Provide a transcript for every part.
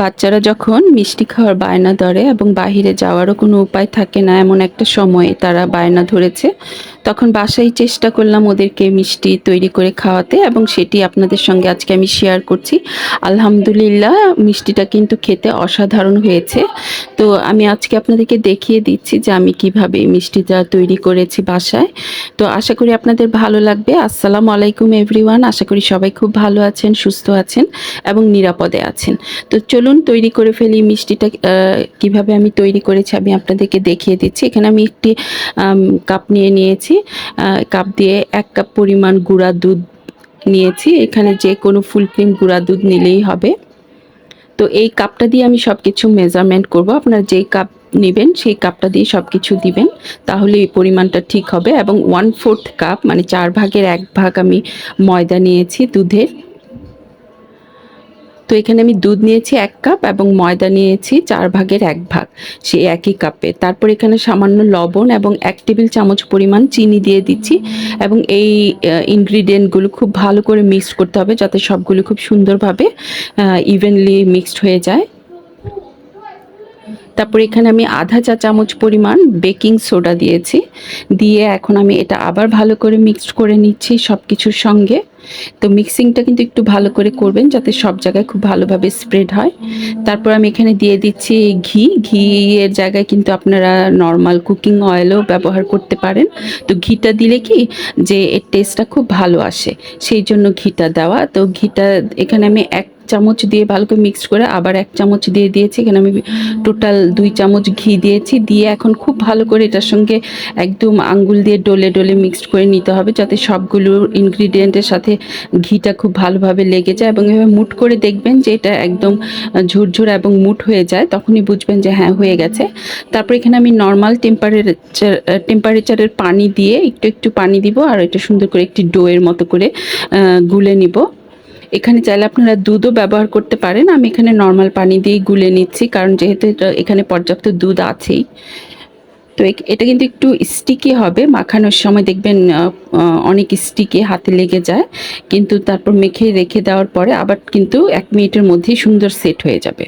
বাচ্চারা যখন মিষ্টি খাওয়ার বায়না ধরে এবং বাহিরে যাওয়ারও কোনো উপায় থাকে না এমন একটা সময়ে তারা বায়না ধরেছে, তখন বাসায় চেষ্টা করলাম ওদেরকে মিষ্টি তৈরি করে খাওয়াতে এবং সেটি আপনাদের সঙ্গে আজকে আমি শেয়ার করছি। আলহামদুলিল্লাহ, মিষ্টিটা কিন্তু খেতে অসাধারণ হয়েছে। তো আমি আজকে আপনাদেরকে দেখিয়ে দিচ্ছি যে আমি কীভাবে মিষ্টিটা তৈরি করেছি বাসায়। তো আশা করি আপনাদের ভালো লাগবে। আসসালামু আলাইকুম এভরিওয়ান আশা করি সবাই খুব ভালো আছেন, সুস্থ আছেন এবং নিরাপদে আছেন। তো চলুন তৈরি করে ফেলি মিষ্টিটা কীভাবে আমি তৈরি করেছি আমি আপনাদেরকে দেখিয়ে দিচ্ছি। এখানে আমি একটি কাপ নিয়ে নিয়েছি। কাপ দিয়ে এক কাপ পরিমাণ গুঁড়া দুধ নিয়েছি। এখানে যে কোনো ফুল ক্রিম গুঁড়া দুধ নিলেই হবে। তো এই কাপটা দিয়ে আমি সব কিছু মেজারমেন্ট করব। আপনারা যেই কাপ নেবেন সেই কাপটা দিয়ে সব কিছু দিবেন, তাহলে এই পরিমাণটা ঠিক হবে। এবং ওয়ান ফোর্থ কাপ মানে চার ভাগের এক ভাগ আমি ময়দা নিয়েছি দুধের। তো এখানে আমি দুধ নিয়েছি এক কাপ এবং ময়দা নিয়েছি চার ভাগের এক ভাগ সে একই কাপে। তারপর এখানে সামান্য লবণ এবং এক টেবিল চামচ পরিমাণ চিনি দিয়ে দিচ্ছি এবং এই ইনগ্রিডিয়েন্টগুলো খুব ভালো করে মিক্সড করতে হবে যাতে সবগুলো খুব সুন্দরভাবে ইভেনলি মিক্সড হয়ে যায়। তারপর এখানে আমি আধা চা চামচ পরিমাণ বেকিং সোডা দিয়েছি। দিয়ে এখন আমি এটা আবার ভালো করে মিক্সড করে নিচ্ছি সব কিছুর সঙ্গে। তো মিক্সিংটা কিন্তু একটু ভালো করে করবেন যাতে সব জায়গায় খুব ভালোভাবে স্প্রেড হয়। তারপর আমি এখানে দিয়ে দিচ্ছি ঘি। ঘি এর জায়গায় কিন্তু আপনারা নর্মাল কুকিং অয়েলও ব্যবহার করতে পারেন। তো ঘিটা দিলে কি যে এর টেস্টটা খুব ভালো আসে। সেই জন্য ঘিটা দেওয়া। তো ঘিটা এখানে আমি এক চামচ দিয়ে ভালো করে মিক্সড করে আবার এক চামচ দিয়ে দিয়েছি। এখানে আমি টোটাল দুই চামচ ঘি দিয়েছি। দিয়ে এখন খুব ভালো করে এটার সঙ্গে একদম আঙ্গুল দিয়ে ডলে ডলে মিক্সড করে নিতে হবে যাতে সবগুলো ইনগ্রিডিয়েন্টের সাথে ঘিটা খুব ভালোভাবে লেগে যায় এবং এভাবে মুট করে দেখবেন যে এটা একদম ঝুরঝুর এবং মুট হয়ে যায়, তখনই বুঝবেন যে হ্যাঁ হয়ে গেছে। তারপর এখানে আমি নর্মাল টেম্পারেচার টেম্পারেচারের পানি দিয়ে একটু একটু পানি দিব আর এটা সুন্দর করে একটি ডোয়ের মতো করে গুলে নিব। এখানে চাইলে আপনারা দুধও ব্যবহার করতে পারেন। আমি এখানে নর্মাল পানি দিয়েই গুলে নিচ্ছি, কারণ যেহেতু এখানে পর্যাপ্ত দুধ আছেই। তো এটা কিন্তু একটু স্টিকি হবে। মাখানোর সময় দেখবেন অনেক স্টিকি হাতে লেগে যায়। কিন্তু তারপর মেখে রেখে দেওয়ার পরে আবার কিন্তু এক মিনিটের মধ্যেই সুন্দর সেট হয়ে যাবে।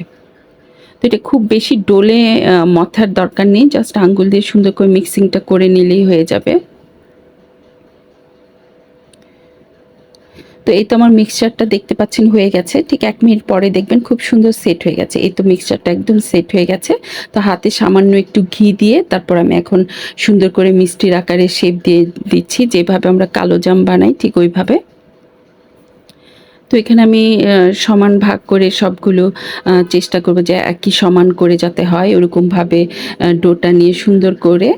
তো এটা খুব বেশি ডোলে মথার দরকার নেই। জাস্ট আঙ্গুল দিয়ে সুন্দর করে মিক্সিংটা করে নিলেই হয়ে যাবে। তো এই তো আমার মিক্সচারটা দেখতে পাচ্ছেন হয়ে গেছে। ঠিক এক মিনিট পরে দেখবেন খুব সুন্দর সেট হয়ে গেছে। এই তো মিক্সচারটা একদম সেট হয়ে গেছে। তো হাতে সামান্য একটু ঘি দিয়ে তারপর আমি এখন সুন্দর করে মিষ্টির আকারে শেপ দিয়ে দিচ্ছি। যেভাবে আমরা কালো জাম বানাই ঠিক ওইভাবে। তো এখানে আমি সমান ভাগ করে সবগুলো চেষ্টা করব যে একই সমান করে যাতে হয়। ওরকমভাবে ডোটা নিয়ে সুন্দর করে,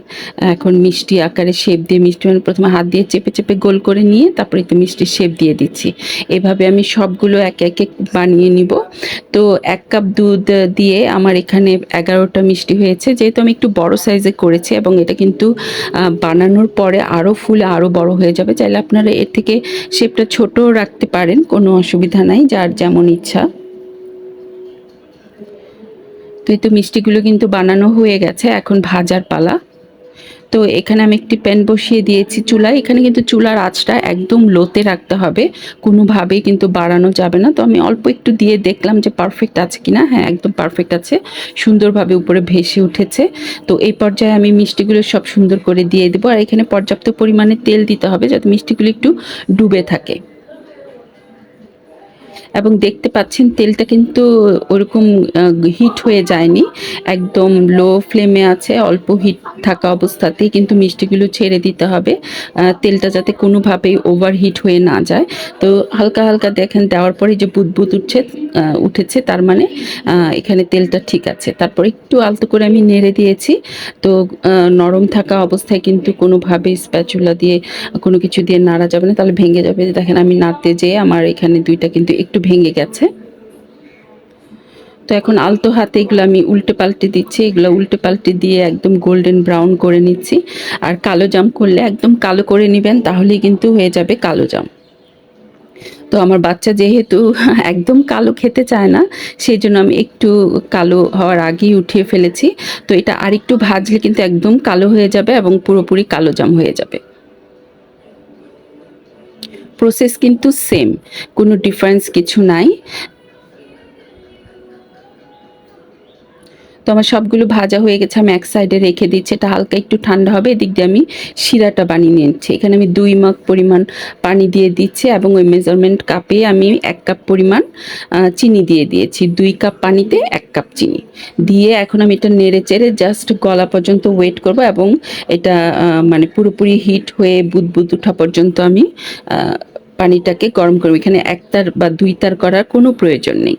এখন মিষ্টি আকারে শেপ দিয়ে মিষ্টি মানে প্রথমে হাত দিয়ে চেপে চেপে গোল করে নিয়ে তারপরে একটু মিষ্টির শেপ দিয়ে দিচ্ছি। এভাবে আমি সবগুলো একে একে বানিয়ে নিব। তো এক কাপ দুধ দিয়ে আমার এখানে এগারোটা মিষ্টি হয়েছে। যেহেতু আমি একটু বড় সাইজে করেছি এবং এটা কিন্তু বানানোর পরে আরও ফুল আরও বড় হয়ে যাবে। চাইলে আপনারা এর থেকে শেপটা ছোটও রাখতে পারেন। কোনো অসুবিধা নাই, যার যেমন ইচ্ছা। তো এই তো মিষ্টিগুলো কিন্তু বানানো হয়ে গেছে, এখন ভাজার পালা। তো এখানে আমি একটি প্যান বসিয়ে দিয়েছি চুলায়। এখানে কিন্তু চুলার আঁচটা একদম লোতে রাখতে হবে, কোনোভাবেই কিন্তু বাড়ানো যাবে না। তো আমি অল্প একটু দিয়ে দেখলাম যে পারফেক্ট আছে কিনা। হ্যাঁ একদম পারফেক্ট আছে, সুন্দরভাবে উপরে ভেসে উঠেছে। তো এই পর্যায়ে আমি মিষ্টিগুলো সব সুন্দর করে দিয়ে দেবো। আর এখানে পর্যাপ্ত পরিমাণে তেল দিতে হবে যাতে মিষ্টিগুলো একটু ডুবে থাকে। এবং দেখতে পাচ্ছেন তেলটা কিন্তু ওরকম হিট হয়ে যায়নি। একদম লো ফ্লেমে আছে, অল্প হিট থাকা অবস্থাতেই কিন্তু মিষ্টিগুলো ছেড়ে দিতে হবে। তেলটা যাতে কোনোভাবেই ওভার হিট হয়ে না যায়। তো হালকা হালকা দেখেন, দেওয়ার পরে যে বুদবুদ উঠছে উঠেছে, তার মানে এখানে তেলটা ঠিক আছে। তারপর একটু আলতো করে আমি নেড়ে দিয়েছি। তো নরম থাকা অবস্থায় কিন্তু কোনোভাবেই স্প্যাচুলা দিয়ে কোনো কিছু দিয়ে নাড়া যাবে না, তাহলে ভেঙে যাবে। দেখেন আমি নাড়তে যেয়ে আমার এখানে দুইটা কিন্তু একটু ভেঙে গেছে। তো এখন আলতো হাতে এগুলো আমি উল্টে পাল্টে দিচ্ছি। এগুলো উল্টে পাল্টে দিয়ে একদম গোল্ডেন ব্রাউন করে নিচ্ছি। আর কালো জাম করলে একদম কালো করে নেবেন, তাহলেই কিন্তু হয়ে যাবে কালো জাম। তো আমার বাচ্চা যেহেতু একদম কালো খেতে চায় না, সেই জন্য আমি একটু কালো হওয়ার আগেই উঠিয়ে ফেলেছি। তো এটা আরেকটু ভাজলে কিন্তু একদম কালো হয়ে যাবে এবং পুরোপুরি কালো জাম হয়ে যাবে। প্রসেস কিন্তু সেম কোনো ডিফারেন্স কিছু নাই। তো আমার সবগুলো ভাজা হয়ে গেছে, আমি এক সাইডে রেখে দিচ্ছি। এটা হালকা একটু ঠান্ডা হবে, এদিক দিয়ে আমি শিরাটা বানিয়ে নিচ্ছি। এখানে আমি দুই মগ পরিমাণ পানি দিয়ে দিচ্ছি এবং ওই মেজারমেন্ট কাপে আমি এক কাপ পরিমাণ চিনি দিয়ে দিয়েছি। দুই কাপ পানিতে এক কাপ চিনি। দিয়ে এখন আমি এটা নেড়ে চেড়ে জাস্ট গলা পর্যন্ত ওয়েট করব এবং এটা মানে পুরোপুরি হিট হয়ে বুদবুদ ওঠা পর্যন্ত আমি পানিটাকে গরম করব। এখানে একতার বা দুই তার করার কোনো প্রয়োজন নেই।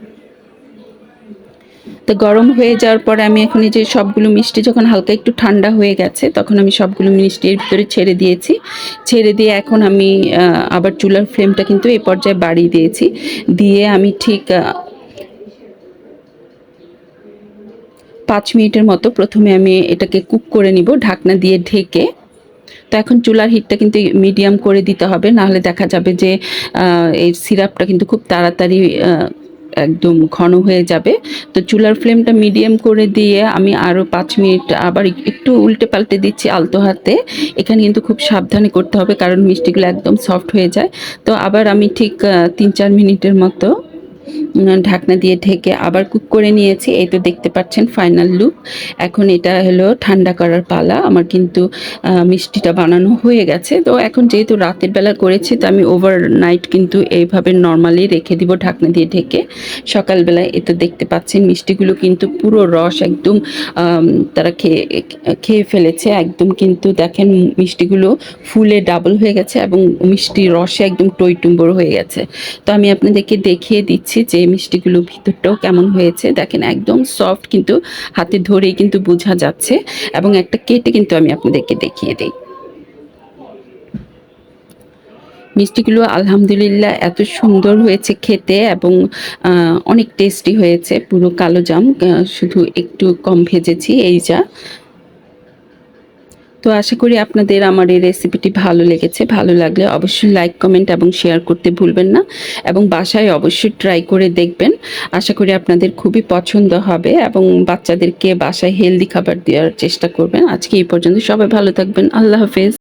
তো গরম হয়ে যাওয়ার পরে আমি এখন এই যে সবগুলো মিষ্টি যখন হালকা একটু ঠান্ডা হয়ে গেছে, তখন আমি সবগুলো মিষ্টি এর ভিতরে ছেড়ে দিয়েছি। ছেড়ে দিয়ে এখন আমি আবার চুলার ফ্লেমটা কিন্তু এই পর্যায়ে বাড়িয়ে দিয়েছি। দিয়ে আমি ঠিক পাঁচ মিনিটের মতো প্রথমে আমি এটাকে কুক করে নিব, ঢাকনা দিয়ে ঢেকে। তো এখন চুলার হিটটা কিন্তু মিডিয়াম করে দিতে হবে, নাহলে দেখা যাবে যে এই সিরাপটা কিন্তু খুব তাড়াতাড়ি একদম ঘন হয়ে যাবে। তো চুলার ফ্লেমটা মিডিয়াম করে দিয়ে আমি আরও পাঁচ মিনিট আবার একটু উল্টে পাল্টে দিচ্ছি আলতো হাতে। এখানে কিন্তু খুব সাবধানে করতে হবে কারণ মিষ্টিগুলো একদম সফট হয়ে যায়। তো আবার আমি ঠিক তিন চার মিনিটের মতো ঢাকনা দিয়ে ঢেকে আবার কুক করে নিয়েছি। এই তো দেখতে পাচ্ছেন ফাইনাল লুক এখন এটা হলো ঠান্ডা করার পালা। আমার কিন্তু মিষ্টিটা বানানো হয়ে গেছে। তো এখন যেহেতু রাতের বেলা করেছি, তো আমি ওভার নাইট কিন্তু এইভাবে নর্মালি রেখে দিব ঢাকনা দিয়ে ঢেকে। সকালবেলায় এ তো দেখতে পাচ্ছেন, মিষ্টিগুলো কিন্তু পুরো রস একদম তারা খেয়ে খেয়ে ফেলেছে। একদম কিন্তু দেখেন মিষ্টিগুলো ফুলে ডাবল হয়ে গেছে এবং মিষ্টি রসে একদম টইটুম্বর হয়ে গেছে। তো আমি আপনাদেরকে দেখিয়ে দিচ্ছি যে মিষ্টিগুলো ভিতরটাও কেমন হয়েছে, দেখেন একদম সফট কিন্তু হাতে ধরেই কিন্তু বোঝা যাচ্ছে এবং একটা কেটে কিন্তু আমি আপনাদেরকে দেখিয়ে দিই। মিষ্টিগুলো আলহামদুলিল্লাহ এত সুন্দর হয়েছে খেতে এবং অনেক টেস্টি হয়েছে, পুরো কালো জাম শুধু একটু কম ভেজেছি, এই যা। তো আশা করি আপনাদের আমার এই রেসিপিটি ভালো লেগেছে, ভালো লাগলে অবশ্যই লাইক কমেন্ট এবং শেয়ার করতে ভুলবেন না এবং বাসায় অবশ্যই ট্রাই করে দেখবেন। আশা করি আপনাদের খুবই পছন্দ হবে এবং বাচ্চাদেরকে বাসায় হেলদি খাবার দেওয়ার চেষ্টা করবেন। আজকে এই পর্যন্ত সবাই ভালো থাকবেন, আল্লাহ হাফেজ।